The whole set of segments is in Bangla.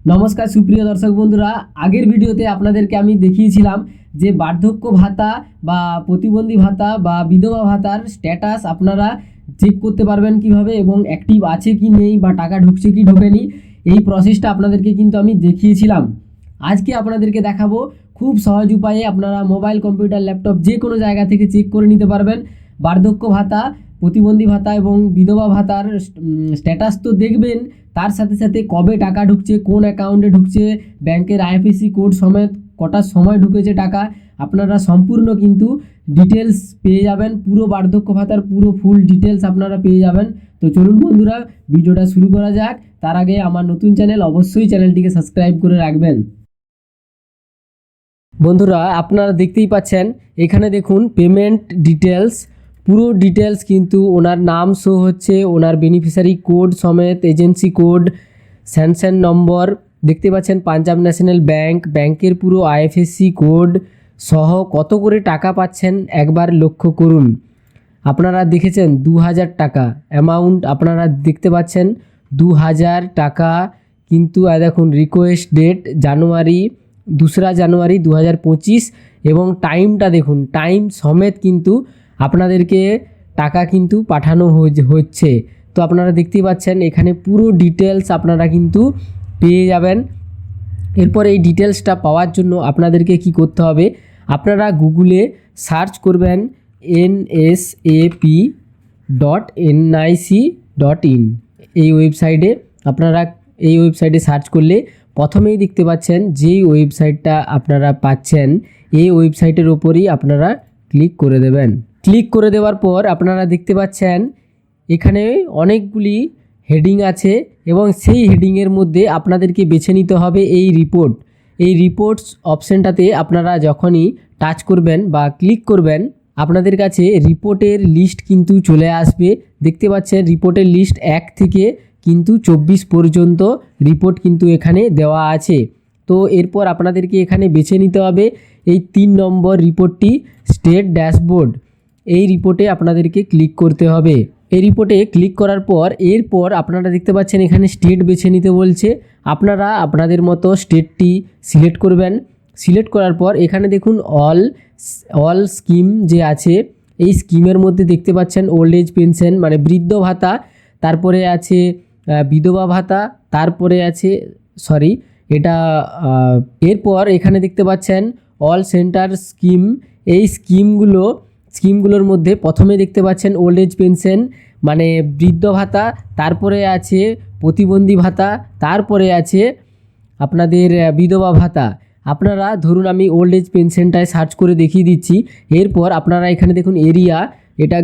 নমস্কার, সুপ্রিয় দর্শক বন্ধুরা। আগের ভিডিওতে আপনাদেরকে আমি দেখিয়েছিলাম যে বার্ধক্য ভাতা বা প্রতিবন্ধী ভাতা বা বিধবা ভাতার স্ট্যাটাস আপনারা চেক করতে পারবেন কীভাবে এবং অ্যাক্টিভ আছে কি নেই বা টাকা ঢুকছে কি ঢোকেনি, এই প্রসেসটা আপনাদেরকে কিন্তু আমি দেখিয়েছিলাম। আজকে আপনাদেরকে দেখাবো, খুব সহজ উপায়ে আপনারা মোবাইল কম্পিউটার ল্যাপটপ যে কোনো জায়গা থেকে চেক করে নিতে পারবেন। বার্ধক্য ভাতা, প্রতিবন্ধী ভাতা এবং বিধবা ভাতার স্ট্যাটাস তো দেখবেন। তার সাথে সাথে কবে টাকা ঢুকছে, কোন অ্যাকাউন্টে ঢুকছে ব্যাংকের আইএফএসি কোড সমেত কটার সময় ঢুকেছে টাকা, আপনারা সম্পূর্ণ কিন্তু ডিটেলস পেয়ে যাবেন, পুরো বার্ধক্য ভাতার পুরো ফুল ডিটেলস আপনারা পেয়ে যাবেন। তো চলুন বন্ধুরা, ভিডিওটা শুরু করা যাক। তার আগে আমার নতুন চ্যানেল অবশ্যই চ্যানেলটিকে সাবস্ক্রাইব করে রাখবেন। বন্ধুরা, আপনারা দেখতেই পাচ্ছেন, এখানে দেখুন পেমেন্ট ডিটেলস পুরো ডিটেলস কিন্তু ওনার নাম শো হচ্ছে, ওনার বেনিফিশিয়ারি কোড সমেত এজেন্সি কোড স্যানশন নম্বর দেখতে পাচ্ছেন পাঞ্জাব ন্যাশনাল ব্যাংক ব্যাংকের পুরো আইএফএসসি কোড সহ কত করে টাকা পাচ্ছেন একবার লক্ষ্য করুন। আপনারা দেখেছেন দু হাজার টাকা অ্যামাউন্ট আপনারা দেখতে পাচ্ছেন দু হাজার টাকা কিন্তু দেখুন রিকোয়েস্ট ডেট জানুয়ারি, দোসরা জানুয়ারি দু হাজার পঁচিশ এবং টাইমটা দেখুন টাইম সমেত কিন্তু আপনাদেরকে টাকা কিন্তু পাঠানো হচ্ছে। তো আপনারা দেখতেই পাচ্ছেন, এখানে পুরো ডিটেলস আপনারা কিন্তু পেয়ে যাবেন। এরপর এই ডিটেলসটা পাওয়ার জন্য আপনাদেরকে কি করতে হবে, আপনারা গুগলে সার্চ করবেন N S A P dot NIC dot in. এই ওয়েবসাইটে আপনারা, এই ওয়েবসাইটে সার্চ করলে প্রথমেই দেখতে পাচ্ছেন যেই ওয়েবসাইটটা আপনারা পাচ্ছেন, এই ওয়েবসাইটের ওপরই আপনারা ক্লিক করে দেবেন। ক্লিক করে দেওয়ার পর আপনারা দেখতে পাচ্ছেন, এখানে অনেকগুলি হেডিং আছে এবং সেই হেডিংয়ের মধ্যে আপনাদেরকে বেছে নিতে হবে এই রিপোর্ট এই রিপোর্টস অপশানটাতে আপনারা যখনই টাচ করবেন বা ক্লিক করবেন, আপনাদের কাছে রিপোর্টের লিস্ট কিন্তু চলে আসবে। দেখতে পাচ্ছেন রিপোর্টের লিস্ট এক থেকে কিন্তু চব্বিশ পর্যন্ত রিপোর্ট কিন্তু এখানে দেওয়া আছে। তো এরপর আপনাদেরকে এখানে বেছে নিতে হবে। এই তিন নম্বর রিপোর্টটি স্টেট ড্যাশবোর্ড এই রিপোর্টে আপনাদেরকে ক্লিক করতে হবে। এই রিপোর্টে ক্লিক করার পর, এরপর আপনারা দেখতে পাচ্ছেন এখানে স্টেট বেছে নিতে বলছে। আপনারা আপনাদের মতো স্টেটটি সিলেক্ট করবেন। সিলেক্ট করার পর এখানে দেখুন অল অল স্কিম যে আছে, এই স্কিমের মধ্যে দেখতে পাচ্ছেন ওল্ড এজ পেনশন মানে বৃদ্ধ ভাতা, তারপরে আছে বিধবা ভাতা, তারপরে আছে সরি এটা এরপর এখানে দেখতে পাচ্ছেন অল সেন্টার স্কিম এই স্কিমগুলো স্কিমগুলোর মধ্যে প্রথমে দেখতে পাচ্ছেন ওল্ড এজ পেনশন মানে বৃদ্ধ ভাতা, তারপরে আছে প্রতিবন্ধী ভাতা, তারপরে আছে আপনাদের বিধবা ভাতা। আপনারা ধরুন আমি ওল্ড এজ পেনশনটায় সার্চ করে দেখিয়ে দিচ্ছি, এরপর আপনারা এখানে দেখুন এরিয়া এটা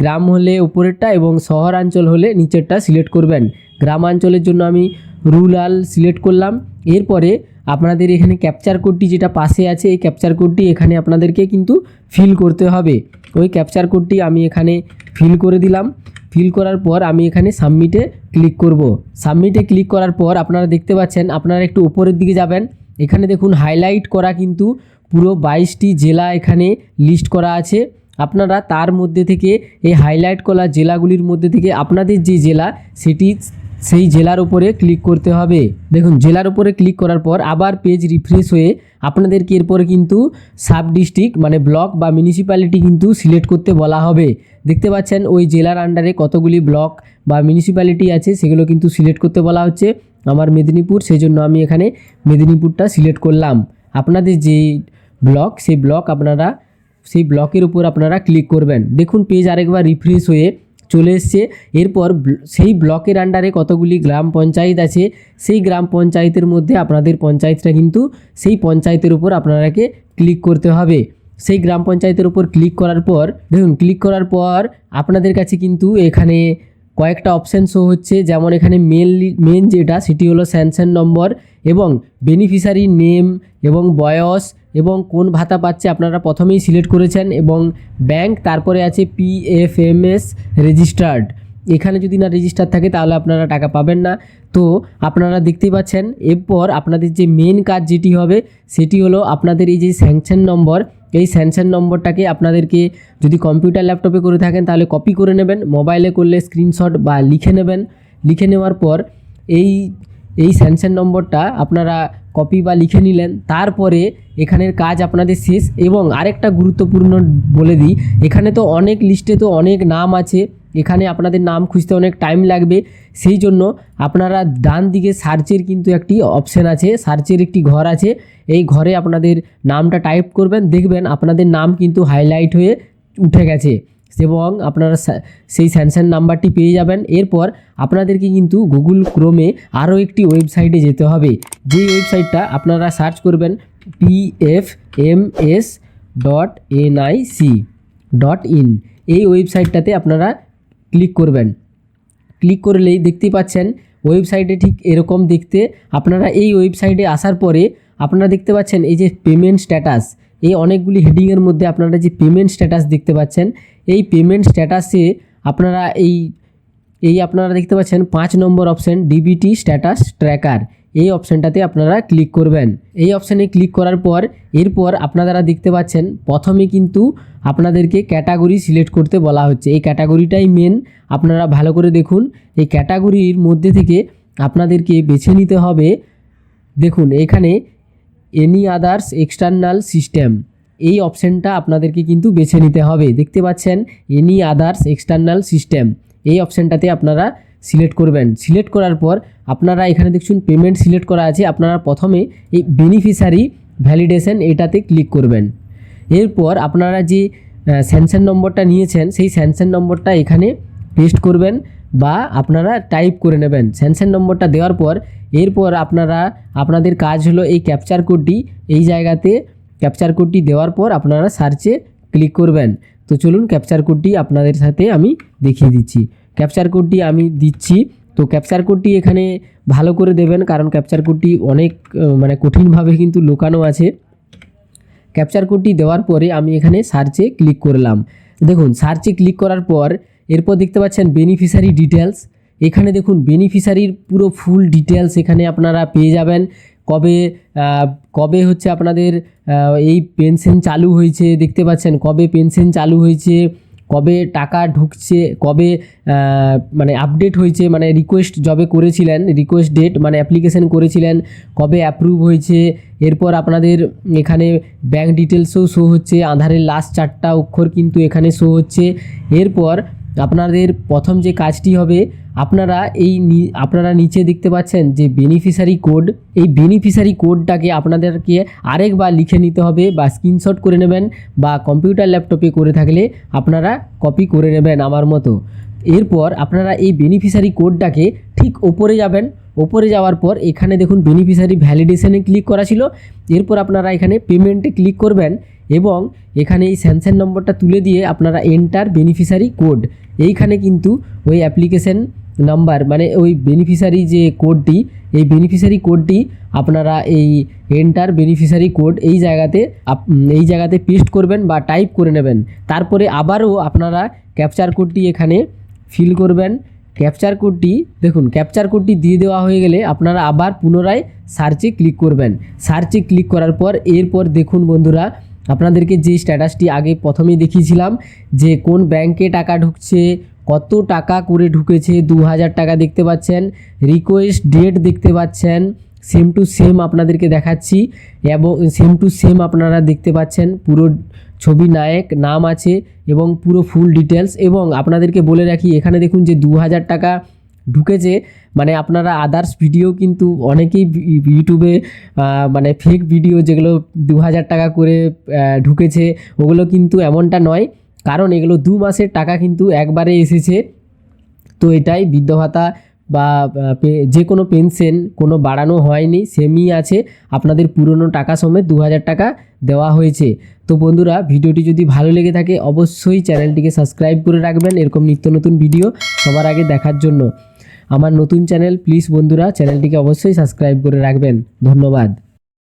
গ্রাম হলে উপরেরটা এবং শহরাঞ্চল হলে নিচেরটা সিলেক্ট করবেন। গ্রামাঞ্চলের জন্য আমি রুরাল সিলেক্ট করলাম, এরপরে আপনাদের এখানে ক্যাপচার কোডটি যেটা পাশে আছে, এই ক্যাপচার কোডটি এখানে আপনাদেরকে কিন্তু ফিল করতে হবে। ওই ক্যাপচার কোডটি আমি এখানে ফিল করে দিলাম। ফিল করার পর আমি এখানে সাবমিটে ক্লিক করব। সাবমিটে ক্লিক করার পর আপনারা দেখতে পাচ্ছেন, আপনারা একটু উপরের দিকে যাবেন। এখানে দেখুন হাইলাইট করা কিন্তু পুরো বাইশটি জেলা এখানে লিস্ট করা আছে। আপনারা তার মধ্যে থেকে এই হাইলাইট করা জেলাগুলির মধ্যে থেকে আপনাদের যে জেলা, সেটি সেই জেলার উপরে ক্লিক করতে হবে। দেখুন, জেলার উপরে ক্লিক করার পর আবার পেজ রিফ্রেশ হয়ে আপনাদেরকে এরপরে কিন্তু সাব ডিস্ট্রিক্ট মানে ব্লক বা মিউনিসিপ্যালিটি কিন্তু সিলেক্ট করতে বলা হবে। দেখতে পাচ্ছেন, ওই জেলার আন্ডারে কতগুলি ব্লক বা মিউনিসিপ্যালিটি আছে, সেগুলো কিন্তু সিলেক্ট করতে বলা হচ্ছে আমার মেদিনীপুর। সেই জন্য আমি এখানে মেদিনীপুরটা সিলেক্ট করলাম। আপনাদের যে ব্লক সেই ব্লক আপনারা, সেই ব্লকের উপর আপনারা ক্লিক করবেন। দেখুন পেজ আরেকবার রিফ্রেশ হয়ে চলে এসছে। এরপর সেই ব্লকের আন্ডারে কতগুলি গ্রাম পঞ্চায়েত আছে, সেই গ্রাম পঞ্চায়েতের মধ্যে আপনাদের পঞ্চায়েতটা কিন্তু সেই পঞ্চায়েতের উপর আপনারাকে ক্লিক করতে হবে। সেই গ্রাম পঞ্চায়েতের উপর ক্লিক করার পর, দেখুন ক্লিক করার পর আপনাদের কাছে কিন্তু এখানে কয়েকটা অপশান শো হচ্ছে, যেমন এখানে মেনলি মেন যেটা, সেটি হলো স্যানশন নম্বর এবং বেনিফিশিয়ারি নেম এবং বয়স এবং কোন ভাতা পাচ্ছে আপনারা প্রথমেই সিলেক্ট করেছেন এবং ব্যাংক তারপরে আছে পিএফএমএস রেজিস্টার্ড এখানে যদি না রেজিস্টার থাকে, তাহলে আপনারা টাকা পাবেন না। তো আপনারা দেখতেই পাচ্ছেন, এরপর আপনাদের যে মেন কাজ যেটি হবে, সেটি হলো আপনাদের এই যে স্যাংশন নম্বর এই স্যানসান নম্বরটাকে আপনাদেরকে যদি কম্পিউটার ল্যাপটপে করে থাকেন, তাহলে কপি করে নেবেন। মোবাইলে করলে স্ক্রিনশট বা লিখে নেবেন। লিখে নেওয়ার পর এই এই স্যানসান নম্বরটা আপনারা কপি বা লিখে নিলেন। তারপরে এখানের কাজ আপনাদের শেষ। এবং আরেকটা গুরুত্বপূর্ণ বলে দিই, এখানে তো অনেক লিস্টে তো অনেক নাম আছে। এখানে আপনাদের নাম খুঁজতে অনেক টাইম লাগবে। সেই জন্য আপনারা ডান দিকে সার্চের কিন্তু একটি অপশান আছে। সার্চের একটি ঘর আছে। এই ঘরে আপনাদের নামটা টাইপ করবেন। দেখবেন আপনাদের নাম কিন্তু হাইলাইট হয়ে উঠে গেছে এবং আপনারা সেই স্যানশন নাম্বারটি পেয়ে যাবেন। এরপর আপনাদেরকে কিন্তু গুগল ক্রোমে আরও একটি ওয়েবসাইটে যেতে হবে। যেই ওয়েবসাইটটা আপনারা সার্চ করবেন P F M S dot NIC dot in এই ওয়েবসাইটটাতে আপনারা ক্লিক করবেন। ক্লিক করলেই দেখতেই পাচ্ছেন, ওয়েবসাইটে ঠিক এরকম দেখতে। আপনারা এই ওয়েবসাইটে আসার পরে আপনারা দেখতে পাচ্ছেন এই যে পেমেন্ট স্ট্যাটাস, এই অনেকগুলি হেডিংয়ের মধ্যে আপনারা যে পেমেন্ট স্ট্যাটাস দেখতে পাচ্ছেন, এই পেমেন্ট স্ট্যাটাসে আপনারা এই এই আপনারা দেখতে পাচ্ছেন পাঁচ number option DBT status tracker. এই অপশানটাতে আপনারা ক্লিক করবেন। এই অপশানে ক্লিক করার পর, এরপর আপনারা দেখতে পাচ্ছেন, প্রথমে কিন্তু আপনাদেরকে ক্যাটাগরি সিলেক্ট করতে বলা হচ্ছে। এই ক্যাটাগরিটাই মেন আপনারা ভালো করে দেখুন, এই ক্যাটাগরির মধ্যে থেকে আপনাদেরকে বেছে নিতে হবে। দেখুন, এখানে এনি আদার্স এক্সটার্নাল সিস্টেম এই অপশানটা আপনাদেরকে কিন্তু বেছে নিতে হবে। দেখতে পাচ্ছেন এনি আদার্স এক্সটার্নাল সিস্টেম এই অপশানটাতে আপনারা সিলেক্ট করবেন। সিলেক্ট করার পর আপনারা এখানে দেখুন পেমেন্ট সিলেক্ট করা আছে। আপনারা প্রথমে এই বেনিফিশিয়ারি ভ্যালিডেশন এটাতে ক্লিক করবেন। এরপর আপনারা যে স্যানশন নম্বরটা নিয়েছেন, সেই স্যানশন নম্বরটা এখানে পেস্ট করবেন বা আপনারা টাইপ করে নেবেন। স্যানশন নম্বরটা দেওয়ার পর, এরপর আপনারা, আপনাদের কাজ হলো এই ক্যাপচার কোডটি এই জায়গাতে ক্যাপচার কোডটি দেওয়ার পর আপনারা সার্চে ক্লিক করবেন। তো চলুন ক্যাপচার কোডটি আপনাদের সাথে আমি দেখিয়ে দিচ্ছি। ক্যাপচার কোডটি আমি দিচ্ছি। তো ক্যাপচার কোডটি এখানে ভালো করে দেবেন, কারণ ক্যাপচার কোডটি অনেক মানে কঠিনভাবে কিন্তু লুকানো আছে। ক্যাপচার কোডটি দেওয়ার পরে আমি এখানে সার্চে ক্লিক করলাম। দেখুন সার্চে ক্লিক করার পর এরপর দেখতে পাচ্ছেন বেনিফিশিয়ারি ডিটেলস এখানে দেখুন বেনিফিশিয়ারির পুরো ফুল ডিটেলস এখানে আপনারা পেয়ে যাবেন। কবে কবে হচ্ছে আপনাদের এই পেনশন চালু হয়েছে, দেখতে পাচ্ছেন, কবে পেনশন চালু হয়েছে কবে টাকা ঢুকছে, কবে মানে আপডেট হয়েছে মানে রিকোয়েস্ট জবে করেছিলেন রিকোয়েস্ট ডেট মানে অ্যাপ্লিকেশন করেছিলেন, কবে অ্যাপ্রুভ হয়েছে, এরপর আপনাদের এখানে ব্যাঙ্ক ডিটেলসও শো হচ্ছে, আধারের লাস্ট চারটা অক্ষর কিন্তু এখানে শো হচ্ছে, এরপর আপনাদের প্রথম যে কাজটি হবে, আপনারা এই আপনারা নিচে দেখতে পাচ্ছেন যে বেনিফিশিয়ারি কোড এই বেনিফিশিয়ারি কোডটাকে আপনাদেরকে আরেকবার লিখে নিতে হবে বা স্ক্রিনশট করে নেবেন বা কম্পিউটার ল্যাপটপে করে থাকলে আপনারা কপি করে নেবেন আমার মতো। এরপর আপনারা এই বেনিফিশিয়ারি কোডটাকে ঠিক ওপরে যাবেন। ওপরে যাওয়ার পর এখানে দেখুন বেনিফিশিয়ারি ভ্যালিডেশনে ক্লিক করা ছিল। এরপর আপনারা এখানে পেমেন্টে ক্লিক করবেন। এবং এখানে এই স্যামসাং নম্বরটা তুলে দিয়ে আপনারা এন্টার বেনিফিশিয়ারি কোড এইখানে কিন্তু ওই অ্যাপ্লিকেশন নাম্বার মানে ওই বেনিফিশিয়ারি যে কোডটি এই বেনিফিশিয়ারি কোডটি আপনারা এই এন্টার বেনিফিশিয়ারি কোড এই জায়গাতে এই জায়গাতে পেস্ট করবেন বা টাইপ করে নেবেন। তারপরে আবারও আপনারা ক্যাপচার কোডটি এখানে ফিল করবেন। ক্যাপচার কোডটি দেখুন ক্যাপচার কোডটি দিয়ে দেওয়া হয়ে গেলে আপনারা আবার পুনরায় সার্চে ক্লিক করবেন। সার্চে ক্লিক করার পর, এরপর দেখুন বন্ধুরা আপনাদেরকে যে স্ট্যাটাসটি আগে প্রথমেই দেখিয়েছিলাম যে কোন ব্যাংকে টাকা ঢুকছে, কত টাকা করে ঢুকেছে, দু হাজার টাকা দেখতে পাচ্ছেন রিকোয়েস্ট ডেট দেখতে পাচ্ছেন সেম টু সেম আপনাদেরকে দেখাচ্ছি এবং সেম টু সেম আপনারা দেখতে পাচ্ছেন, পুরো ছবি নায়ক, নাম আছে এবং পুরো ফুল ডিটেলস এবং আপনাদেরকে বলে রাখি, এখানে দেখুন যে দু হাজার টাকা ঢুকেছে মানে আপনারা আদার্স ভিডিও কিন্তু অনেকেই ইউটিউবে মানে ফেক ভিডিও যেগুলো দু হাজার টাকা করে ঢুকেছে, ওগুলো কিন্তু এমনটা নয়। কারণ এগুলো দু মাসের টাকা কিন্তু একবারে এসেছে। তো এটাই বৃদ্ধ ভাতা বা যে কোনো পেনশন কোনো বাড়ানো হয়নি সেমই আছে। আপনাদের পুরনো টাকা সমেত দু হাজার টাকা দেওয়া হয়েছে। তো বন্ধুরা ভিডিওটি যদি ভালো লেগে থাকে, অবশ্যই চ্যানেলটিকে সাবস্ক্রাইব করে রাখবেন। এরকম নিত্য নতুন ভিডিও সবার আগে দেখার জন্য। আমার নতুন চ্যানেল প্লিজ বন্ধুরা চ্যানেলটিকে অবশ্যই সাবস্ক্রাইব করে রাখবেন। ধন্যবাদ।